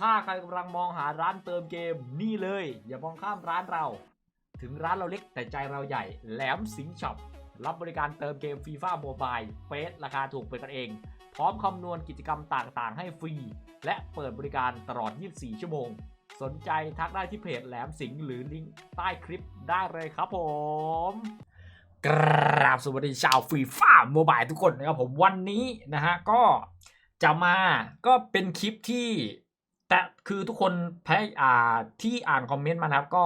ถ้าใครกำลังมองหาร้านเติมเกมนี่เลย อย่ามองข้ามร้านเรา ถึงร้านเราเล็กแต่ใจเราใหญ่ แหลมสิงช็อปรับบริการเติมเกมฟีฟ่าโมบายเฟสราคาถูกเป็นกันเอง พร้อมคำนวณกิจกรรมต่างๆ ให้ฟรี และเปิดบริการตลอด 24 ชั่วโมง สนใจทักได้ที่เพจแหลมสิงหรือลิงก์ใต้คลิปได้เลยครับผมกราบสวัสดีชาวฟีฟ่าโมบายทุกคนนะครับผมวันนี้นะฮะก็จะมาก็เป็นคลิปที่ แต่คือทุกคนแพ้อ่าที่อ่านคอมเมนต์มานะครับ ก็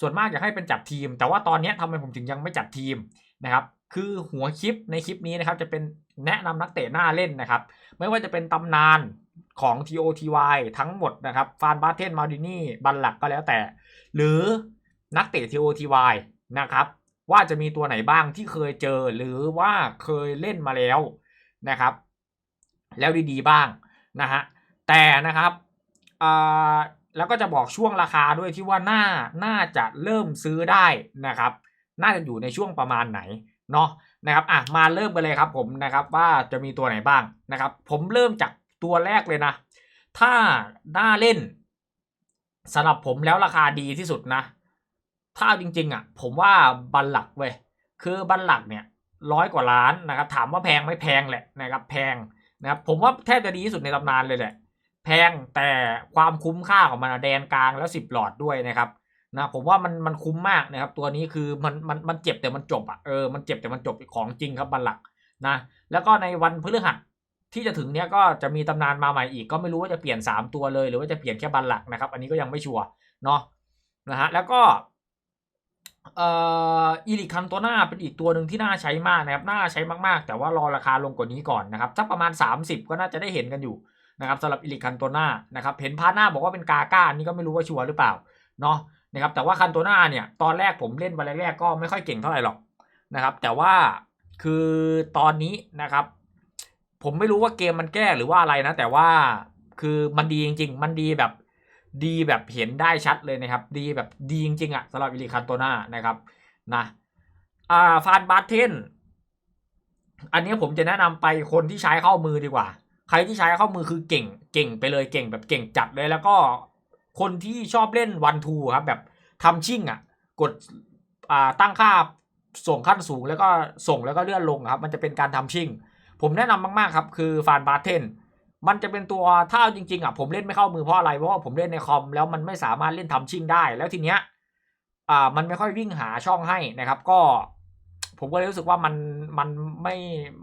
ส่วนมากอยากให้เป็นจัดทีม แต่ว่าตอนนี้ทำไมผมถึงยังไม่จัดทีมนะครับคือหัวคลิปในคลิปนี้นะครับจะเป็นแนะนำนักเตะหน้าเล่นนะครับ ไม่ว่าจะเป็นตำนานของ TOTY ทั้งหมดนะครับฟานบาเทนมาดินี่บันหลักก็แล้วแต่ หรือนักเตะ TOTY นะครับ ว่าจะมีตัวไหนบ้างที่เคยเจอหรือว่าเคยเล่นมาแล้วนะครับ แล้วดีๆบ้างนะฮะแต่นะครับ แล้วก็จะบอกช่วงราคาด้วยที่ว่าน่าน่าจะเริ่มซื้อได้นะครับ น่าจะอยู่ในช่วงประมาณไหนเนาะนะครับอะมาเริ่มกันเลยครับผมนะครับว่าจะมีตัวไหนบ้างนะครับ ผมเริ่มจากตัวแรกเลยนะ ถ้าน่าเล่นสำหรับผมแล้วราคาดีที่สุดนะ ถ้าจริงๆอะผมว่าบัลลักเว้ยคือบัลลักเนี่ยร้อยกว่าล้านนะครับ ถามว่าแพงไม่แพงแหละนะครับ แพงนะครับผมว่าแทบจะดีที่สุดในตำนานเลยแหละ แพงแต่ความคุ้มค่าของมันแดนกลางแล้วสิบหลอดด้วยนะครับนะผมว่ามันมันคุ้มมากนะครับ ตัวนี้คือมันมันมันเจ็บแต่มันจบอะเออมันเจ็บแต่มันจบของจริงครับบัลลักนะแล้วก็ในวันพฤหัสที่จะถึงเนี้ยก็จะมีตำนานมาใหม่อีกก็ไม่รู้ว่าจะเปลี่ยน 3 ตัวเลย หรือว่าจะเปลี่ยนแค่บัลลักนะครับ อันนี้ก็ยังไม่ชัวร์เนาะนะฮะแล้วก็เอ่ออีลิคันตัวหน้าเป็นอีกตัวหนึ่งที่น่าใช้มากนะครับน่าใช้มากๆ แต่ว่ารอราคาลงกว่านี้ก่อนนะครับสักประมาณ 30 ก็น่าจะได้เห็นกันอยู่ นะครับสำหรับอีลิคันโตนานะครับเห็นพาหน้าบอกว่าเป็นกาก้านนี้ก็ไม่รู้ว่าชัวร์หรือเปล่าเนาะนะครับแต่ว่าคันตัวหน้าเนี่ยตอนแรกผมเล่นวันแรกก็ไม่ค่อยเก่งเท่าไหร่หรอกนะครับแต่ว่าคือตอนนี้นะครับ ผมไม่รู้ว่าเกมมันแก้หรือว่าอะไรนะ แต่ว่าคือมันดีจริง ๆ มันดีแบบดีแบบเห็นได้ชัดเลยนะครับ ดีแบบดีจริงๆอะสำหรับอิลิคันโตนานะครับนะอ่าฟานบาร์เทนอันนี้ผมจะแนะนำไปคนที่ใช้เข้ามือดีกว่า ใครที่ใช้เข้ามือคือเก่งเก่งไปเลยเก่งแบบเก่งจัดเลยแล้วก็คนที่ชอบเล่นวันทูครับแบบทำชิ่งอะ กดอ่าตั้งค่าส่งขั้นสูงแล้วก็ส่งแล้วก็เลื่อนลงครับ มันจะเป็นการทำชิ่ง ผมแนะนำมากๆครับ คือฟานบาร์เทนมันจะเป็นตัวถ้าเอาจริงๆอะผมเล่นไม่เข้ามือเพราะอะไรเพราะว่าผมเล่นในคอมแล้วมันไม่สามารถเล่นทำชิ่งได้ แล้วทีเนี้ยอ่ามันไม่ค่อยวิ่งหาช่องให้นะครับ ก็ ผมก็เลยรู้สึกว่ามันมันไม่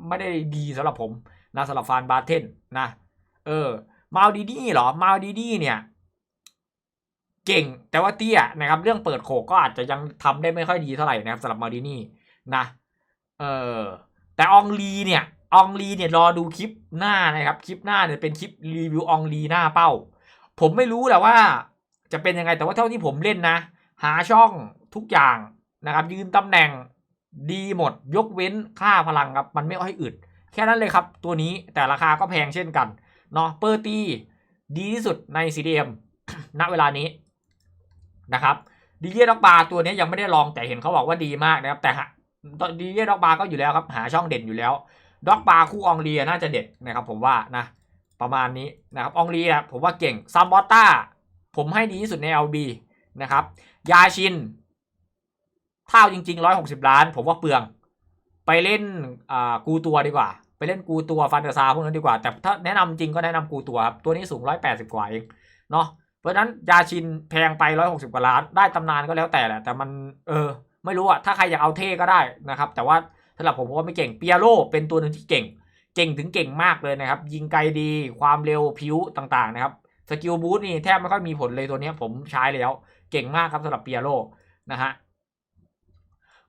ไม่ได้ดีสำหรับผม นะสำหรับฟานบาเทนนะ เออ มาดีดีเหรอ มาดีดีเนี่ย เก่งแต่ว่าเตี้ยนะครับ เรื่องเปิดโขกก็อาจจะยังทำได้ไม่ค่อยดีเท่าไหร่นะครับสำหรับมาดีนี่นะ เออ แต่องลีเนี่ยองลีเนี่ยรอดูคลิปหน้านะครับ คลิปหน้าเนี่ยเป็นคลิปรีวิวอองลีหน้าเป้า ผมไม่รู้แหละว่า จะเป็นยังไงแต่ว่าเท่าที่ผมเล่นนะ หาช่องทุกอย่างนะครับ ยืนตำแหน่งดีหมดยกเว้นค่าพลังครับ มันไม่ค่อยอึด แค่นั้นเลยครับ ตัวนี้แต่ราคาก็แพงเช่นกันเนาะเปอร์ตี้ดีที่สุดใน CDM ณเวลานี้นะครับดีเจด็อกบาร์ตัวนี้ยังไม่ได้ลองแต่เห็นเขาบอกว่าดีมากนะครับแต่ดีเจด็อกบาร์ก็อยู่แล้วครับ หาช่องเด่นอยู่แล้วด็อกบาร์คู่อองเลียน่าจะเด็ดนะครับผมว่านะประมาณนี้นะครับอองเลียผมว่าเก่งซัมบอต้าผมให้ดีที่สุดใน LB นะครับยาชินเท่าจริงๆร้อยหกสิบล้าน ผมว่าเปลือง ไปเล่นอ่ากูตัวดีกว่า ไปเล่นกูตัวฟันเดอร์ซาพวกนั้นดีกว่า แต่ถ้าแนะนำจริงก็แนะนำกูตัวครับ ตัวนี้สูงร้อยแปดสิบกว่าเองเนาะเพราะฉะนั้นยาชินแพงไปร้อยหกสิบกว่าล้าน ได้ตำนานก็แล้วแต่แหละ แต่มันเออ ไม่รู้อะถ้าใครอยากเอาเท่ก็ได้นะครับ แต่ว่าสำหรับผมผมว่าไม่เก่งเปียโรเป็นตัวหนึ่งที่เก่ง เก่งถึงเก่งมากเลยนะครับ ยิงไกลดีความเร็วผิวต่างๆนะครับสกิลบูส์นี่แทบไม่ค่อยมีผลเลยตัวนี้ผมใช้แล้ว เก่งมากครับสำหรับเปียโรนะฮะ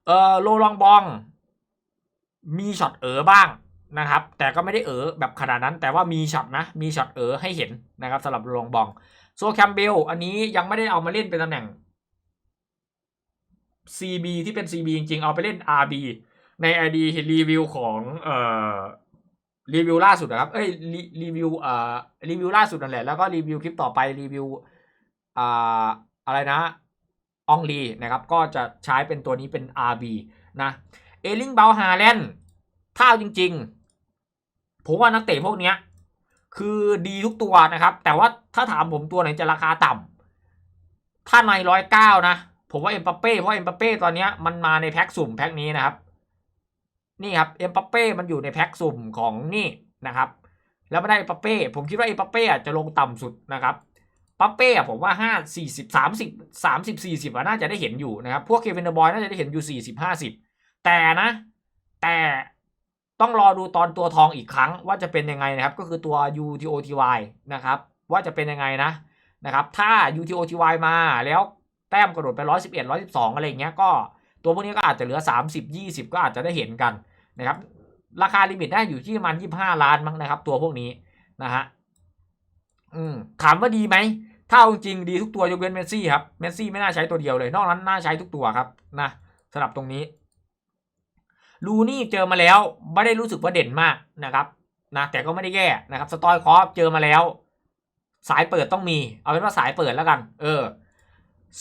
เออโลลองบอง มีช็อตเอ๋อบ้างนะครับ แต่ก็ไม่ได้เอ๋อแบบขนาดนั้น แต่ว่ามีช็อตนะ มีช็อตเอ๋อให้เห็นนะครับสำหรับโลองบองโซแคมเบลอันนี้ยังไม่ได้เอามาเล่นเป็นตำแหน่ง CB ที่เป็น CB จริงๆ เอาไปเล่น RB ใน ID รีวิวของเอ่อรีวิวล่าสุดนะครับ เอ้ยรีรีวิวเอ่อรีวิวล่าสุดนั่นแหละ แล้วก็รีวิวคลิปต่อไปรีวิวอ่าอะไรนะอองลีนะครับ ก็จะใช้เป็นตัวนี้เป็น RB นะ เอลิงเบลฮาแลนด์ถ้าเอาจริง ๆ ผมว่านักเตะพวกเนี้ย คือดีทุกตัวนะครับ แต่ว่าถ้าถามผมตัวไหนจะราคาต่ำถ้าในร้อยเก้านะ ผมว่าเอ็มปัปเป้เพราะเอ็มปัปเป้ตอนเนี้ยมันมาในแพ็คสุ่มแพ็คนี้นะครับ นี่ครับเอ็มปัปเป้มันอยู่ในแพ็คสุ่มของนี่นะครับ แล้วไม่ได้เอ็มปัปเป้ผมคิดว่าเอ็มปัปเป้จะลงต่ำสุดนะครับปัปเป้ผมว่าห้าสี่สิบสามสิบสามสิบสี่สิบน่าจะได้เห็นอยู่นะครับ พวกเควินเดอร์บอยน่าจะได้เห็นอยู่สี่สิบห้าสิบ แต่นะ แต่ต้องรอดูตอนตัวทองอีกครั้งว่าจะเป็นยังไงนะครับ ก็คือตัว UTOTY นะครับ ว่าจะเป็นยังไงนะนะครับ ถ้า UTOTY มาแล้วแต้มกระโดดไปร้อยสิบเอ็ดร้อยสิบสองอะไรเงี้ยก็ตัวพวกนี้ก็อาจจะเหลือสามสิบยี่สิบก็อาจจะได้เห็นกันนะครับ ราคาลิมิตได้อยู่ที่ประมาณยี่ห้าล้านมั้งนะครับ ตัวพวกนี้นะฮะอืมถามว่าดีไหมถ้าเอาจริงดีทุกตัวยกเว้นเมสซี่ครับเมสซี่ไม่น่าใช้ตัวเดียวเลย นอกนั้นน่าใช้ทุกตัวครับนะสำหรับตรงนี้ ลูนี่เจอมาแล้วไม่ได้รู้สึกว่าเด่นมากนะครับนะแต่ก็ไม่ได้แย่นะครับสตอยคอฟเจอมาแล้ว สายเปิดต้องมี เอาเป็นว่าสายเปิดแล้วกัน เออ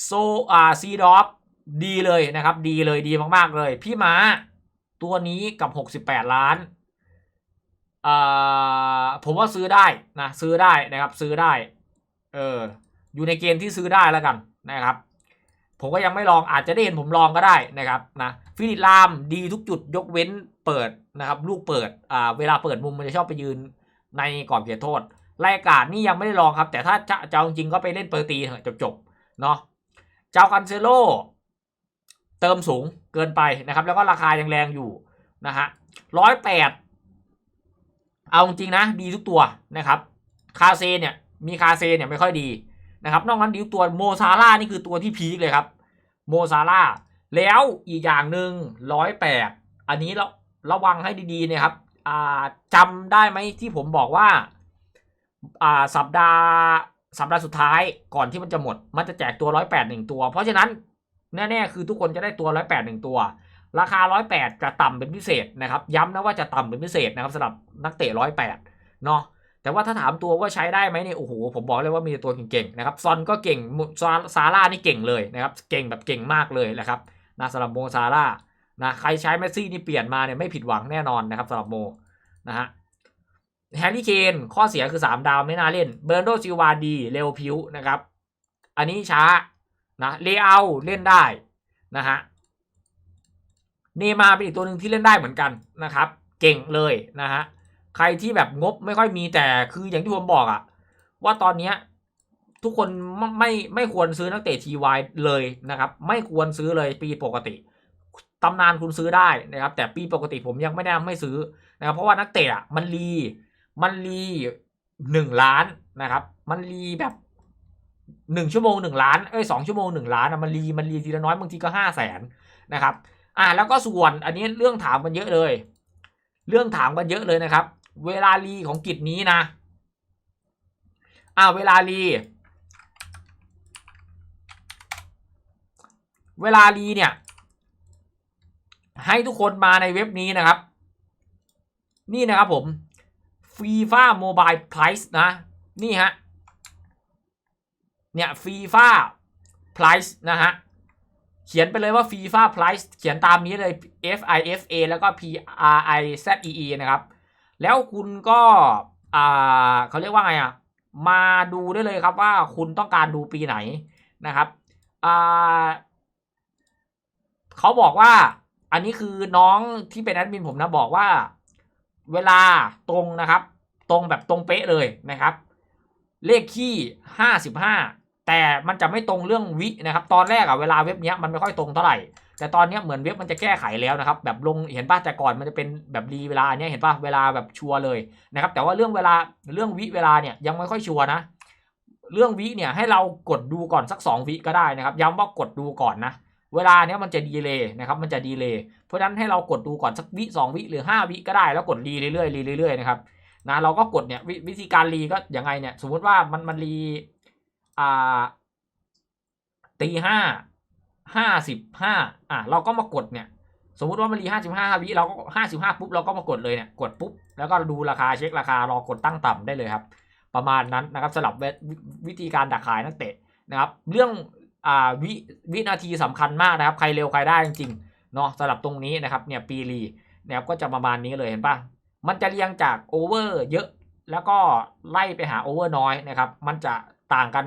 โซอาซีดอฟดีเลยนะครับ ดีเลยดีมากๆเลย พี่ม้าตัวนี้กับ 68 ล้านอ่าผมว่าซื้อได้นะซื้อได้นะครับซื้อได้เอออยู่ในเกณฑ์ที่ซื้อได้แล้วกันนะครับ ผมก็ยังไม่ลองอาจจะได้เห็นผมลองก็ได้นะครับนะ ฟิลิปลามดีทุกจุดยกเว้นเปิดนะครับ ลูกเปิดอ่าเวลาเปิดมุมมันจะชอบไปยืนในกรอบเขตโทษรายการนี่ยังไม่ได้ลองครับ แต่ถ้าจะจะเอาจริงก็ไปเล่นเปอร์ตีเถอะจบๆเนาะเจ้าคันเซโลเติมสูงเกินไปนะครับ แล้วก็ราคายังแรงอยู่นะฮะร้อยแปดเอาจริงนะ ดีทุกตัวนะครับ คาเซเนี่ยมีคาเซเนี่ยไม่ค่อยดีนะครับ นอกนั้นดีทุกตัวโมซาร่านี่คือตัวที่พีคเลยครับ โมซาร่า แล้วอีกอย่างหนึ่งร้อยแปดอันนี้เราระวังให้ดีๆนะครับอ่าจำได้ไหมที่ผมบอกว่าอ่าสัปดาห์สัปดาห์สุดท้ายก่อนที่มันจะหมด มันจะแจกตัวร้อยแปดหนึ่งตัว เพราะฉะนั้นแน่ๆคือทุกคนจะได้ตัวร้อยแปดหนึ่งตัว ราคาร้อยแปดจะต่ำเป็นพิเศษนะครับ ย้ำนะว่าจะต่ำเป็นพิเศษนะครับสำหรับนักเตะร้อยแปดเนาะแต่ว่าถ้าถามตัวว่าใช้ได้ไหมเนี่ยโอ้โหผมบอกเลยว่ามีตัวเก่งๆนะครับซอนก็เก่งซาซาร่านี่เก่งเลยนะครับ เก่งแบบเก่งมากเลยนะครับ นะสำหรับโมซาร่านะใครใช้เมสซี่นี่เปลี่ยนมาเนี่ยไม่ผิดหวังแน่นอนนะครับสำหรับโมนะฮะแฮร์รี่เคนข้อเสียคือ 3 ดาวไม่น่าเล่น เบอร์โดซิวาดีเร็วพิวนะครับ อันนี้ช้านะเลเอาเล่นได้นะฮะเนมาเป็นอีกตัวหนึ่งที่เล่นได้เหมือนกันนะครับ เก่งเลยนะฮะใครที่แบบงบไม่ค่อยมีแต่คืออย่างที่ผมบอกอะว่าตอนเนี้ย ทุกคนไม่ไม่ไม่ควรซื้อนักเตะทีวายเลยนะครับ ไม่ควรซื้อเลยปีปกติตำนานคุณซื้อได้นะครับ แต่ปีปกติผมยังไม่แนะนำไม่ซื้อนะครับ เพราะว่านักเตะมันรีมันรีหนึ่งล้านนะครับ มันรีแบบหนึ่งชั่วโมงหนึ่งล้านเอ้ยสองชั่วโมงหนึ่งล้านอะมันรีมันรีทีละน้อยบางทีก็ห้าแสนนะครับ อ่าแล้วก็ส่วนอันนี้เรื่องถามกันเยอะเลย เรื่องถามกันเยอะเลยนะครับ เวลารีของกิจนี้นะอ่าเวลารี เวลารีเนี่ย ให้ทุกคนมาในเว็บนี้นะครับ นี่นะครับผม FIFA Mobile Price นะ นี่ฮะ เนี่ย FIFA Price นะฮะ เขียนไปเลยว่า FIFA Price เขียนตามนี้เลย F I F A แล้วก็ P R I Z E E นะครับ แล้วคุณก็อ่าเขาเรียกว่าไงอะ มาดูได้เลยครับว่าคุณต้องการดูปีไหนนะครับอ่า เขาบอกว่า อันนี้คือน้องที่เป็นแอดมินผมนะบอกว่า เวลาตรงนะครับ ตรงแบบตรงเป๊ะเลยนะครับ เลขขี้ห้าสิบห้าแต่มันจะไม่ตรงเรื่องวินะครับ ตอนแรกอะเวลาเว็บเนี้ยมันไม่ค่อยตรงเท่าไหร่ แต่ตอนเนี้ยเหมือนเว็บมันจะแก้ไขแล้วนะครับ แบบลงเห็นป่ะแต่ก่อนมันจะเป็นแบบรีเวลาเนี้ยเห็นป่ะเวลาแบบชัวร์เลยนะครับ แต่ว่าเรื่องเวลาเรื่องวิเวลาเนี่ยยังไม่ค่อยชัวร์นะเรื่องวิเนี่ยให้เรากดดูก่อนสัก 2 วิก็ได้นะครับ ย้ำว่ากดดูก่อนนะ เวลาเนี้ยมันจะดีเลยนะครับ มันจะดีเลยเพราะฉะนั้นให้เรากดดูก่อนสักวิสองวิหรือ 5 วิก็ได้แล้วกดรีเรื่อยๆรีเรื่อยๆนะครับนะเราก็กดเนี่ยวิวิธีการรีก็ยังไงเนี่ย สมมติว่ามันมันรีอ่าตีห้าห้าสิบห้าอะเราก็มากดเนี่ย สมมติว่ามันรีห้าสิบห้าวิเราก็ห้าสิบห้าปุ๊บเราก็มากดเลยเนี่ยกดปุ๊บแล้วก็ดูราคาเช็คราคารอกดตั้งต่ำได้เลยครับ ประมาณนั้นนะครับสำหรับววิธีการดักขายนักเตะนะครับ เรื่อง อ่าวิวินาทีสำคัญมากนะครับ ใครเร็วใครได้จริงๆเนาะสำหรับตรงนี้นะครับเนี่ยปีรีนะครับก็จะประมาณนี้เลยเห็นปะมันจะเรียงจากโอเวอร์เยอะแล้วก็ไล่ไปหาโอเวอร์น้อยนะครับ มันจะต่างกัน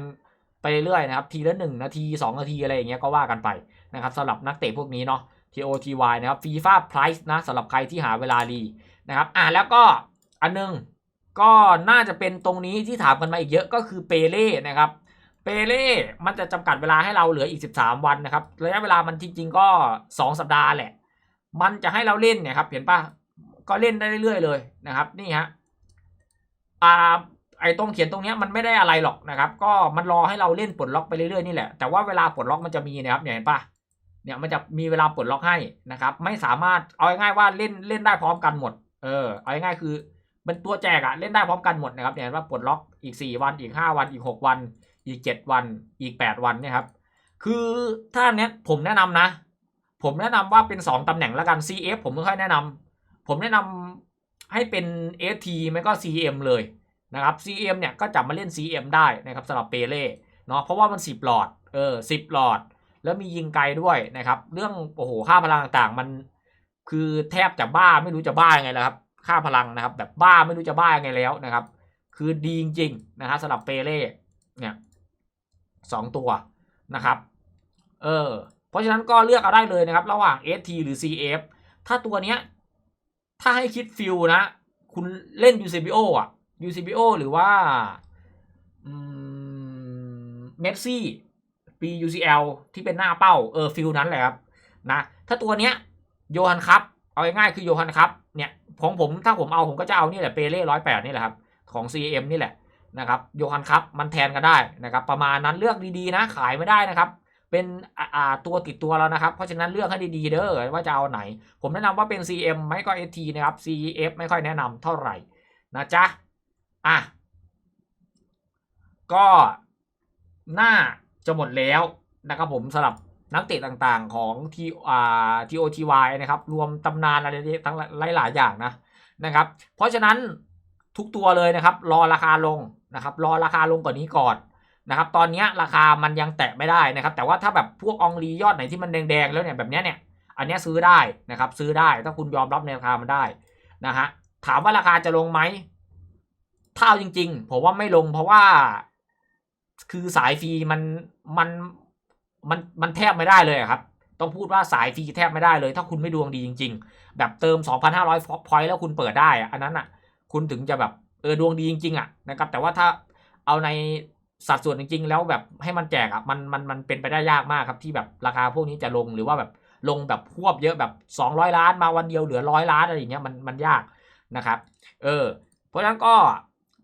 ไปเรื่อยๆนะครับ ทีละ1นาที 2 นาทีอะไรอย่างเงี้ยก็ว่ากันไปนะครับสำหรับนักเตะพวกนี้เนาะ TOTY นะครับ FIFA Price นะสำหรับใครที่หาเวลาดีนะครับ อะแล้วก็อันนึงก็น่าจะเป็นตรงนี้ที่ถามกันมาอีกเยอะก็คือเปเล่นะครับ เปเล่มันจะจำกัดเวลาให้เราเหลืออีก 13 วันนะครับ ระยะเวลามันจริงๆก็ 2 สัปดาห์แหละ มันจะให้เราเล่นเนี่ยครับ เห็นปะก็เล่นได้เรื่อยๆเลยนะครับ นี่ฮะอ่าไอ้ตรงเขียนตรงเนี้ยมันไม่ได้อะไรหรอกนะครับ ก็มันรอให้เราเล่นปลดล็อกไปเรื่อยๆนี่แหละ แต่ว่าเวลาปลดล็อกมันจะมีนะครับ เนี่ยเห็นปะเนี่ยมันจะมีเวลาปลดล็อกให้นะครับ ไม่สามารถเอาง่ายๆว่าเล่นเล่นได้พร้อมกันหมด เออ เอาง่ายๆคือเป็นตัวแจกอะเล่นได้พร้อมกันหมดนะครับ เนี่ยเห็นว่าปลดล็อกอีก 4 วันอีก 5 วันอีก 6 วัน อีก 7 วันอีก 8 วันเนี่ยครับ คือถ้าเนี้ยผมแนะนำนะ ผมแนะนำว่าเป็น 2ตำแหน่งแล้วกัน CF ผมไม่ค่อยแนะนำผมแนะนำให้เป็น FT ไม่ก็ CM เลยนะครับ CM เนี่ยก็จับมาเล่น CM ได้นะครับสำหรับเปเล่เนาะเพราะว่ามัน 10 หลอดเออ10หลอด แล้วมียิงไกลด้วยนะครับ เรื่องโอ้โหค่าพลังต่างๆ มันคือแทบจะบ้าไม่รู้จะบ้ายังไงแล้วครับค่าพลังนะครับ แบบบ้าไม่รู้จะบ้ายังไงแล้วนะครับ คือดีจริงๆนะครับสำหรับเปเล่เนี่ย สองตัวนะครับ เออ เพราะฉะนั้นก็เลือกเอาได้เลยนะครับ ระหว่าง ST หรือ CF ถ้าตัวเนี้ย ถ้าให้คิดฟิลนะ คุณเล่น UCBO อะ UCBO หรือว่าเมสซี่ปี UCL ที่เป็นหน้าเป้า เออฟิลนั้นแหละครับนะ ถ้าตัวเนี้ยโยฮันครับ เอาง่ายๆคือโยฮันครับ เนี่ยของผมถ้าผมเอาผมก็จะเอานี่แหละเปเล่ร้อยแปดนี่แหละครับ ของ CM นี่แหละ นะครับโยฮันครับมันแทนกันได้นะครับประมาณนั้นเลือกดีๆนะขายไม่ได้นะครับ เป็นอ่าตัวติดตัวแล้วนะครับ เพราะฉะนั้นเลือกให้ดีๆเด้อว่าจะเอาไหน ผมแนะนำว่าเป็น CM ไม่ก็ ST นะครับ CF ไม่ค่อยแนะนำเท่าไหร่นะจ๊ะอะก็น่าจะหมดแล้วนะครับผมสำหรับนักเตะต่างๆของทีอ่า TOTY นะครับ รวมตำนานอะไรทั้งหลายๆอย่างนะนะครับ เพราะฉะนั้น ทุกตัวเลยนะครับ รอราคาลงนะครับรอราคาลงกว่านี้ก่อนนะครับตอนนี้ราคามันยังแตะไม่ได้นะครับ แต่ว่าถ้าแบบพวกองรียอดไหนที่มันแดงๆแล้วเนี่ยแบบนี้เนี่ย อันนี้ซื้อได้นะครับ ซื้อได้ถ้าคุณยอมรับในราคามันได้นะฮะถามว่าราคาจะลงไหมถ้าเอาจริง ๆ ผมว่าไม่ลงเพราะว่า คือสายฟรีมันมันมันมันแทบไม่ได้เลยครับ ต้องพูดว่าสายฟรีแทบไม่ได้เลย ถ้าคุณไม่ดวงดีจริง ๆ แบบเติม 2,500 พอยต์แล้วคุณเปิดได้อะอันนั้นอะ คุณถึงจะแบบเออดวงดีจริงๆอะนะครับ แต่ว่าถ้าเอาในสัดส่วนจริงๆ แล้วแบบให้มันแจกอะมันมันมันเป็นไปได้ยากมากครับที่แบบราคาพวกนี้จะลงหรือว่าแบบลงแบบพวบเยอะแบบ 200 ล้านมาวันเดียวเหลือร้อยล้านอะไรอย่างเงี้ยมันมันยากนะครับ เออ เพราะฉะนั้นก็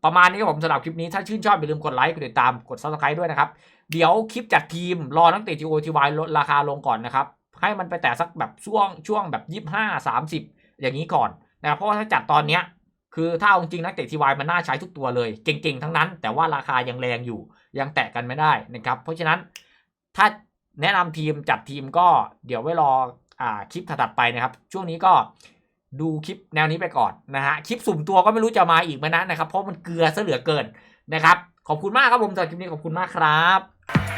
ประมาณนี้ครับผมสำหรับคลิปนี้ถ้าชื่นชอบอย่าลืมกดไลค์กดติดตามกด subscribe ด้วยนะครับ เดี๋ยวคลิปจัดทีมรอนักเตะ GOTY ลดราคาลงก่อนนะครับ ให้มันไปแต่สักแบบช่วงช่วงแบบยี่ห้าสามสิบอย่างนี้ก่อนนะครับเพราะว่าถ้าจัดตอนเนี้ย คือถ้าเอาจริงนักเตะทีวายมันน่าใช้ทุกตัวเลย เก่งๆทั้งนั้น แต่ว่าราคายังแรงอยู่ ยังแตะกันไม่ได้นะครับ เพราะฉะนั้นถ้าแนะนำทีมจัดทีมก็เดี๋ยวไว้รออ่าคลิปถัดไปนะครับ ช่วงนี้ก็ดูคลิปแนวนี้ไปก่อนนะฮะคลิปสุ่มตัวก็ไม่รู้จะมาอีกไหมนะนะครับ เพราะมันเกลือซะเหลือเกินนะครับ ขอบคุณมากครับผมสำหรับคลิปนี้ขอบคุณมากครับ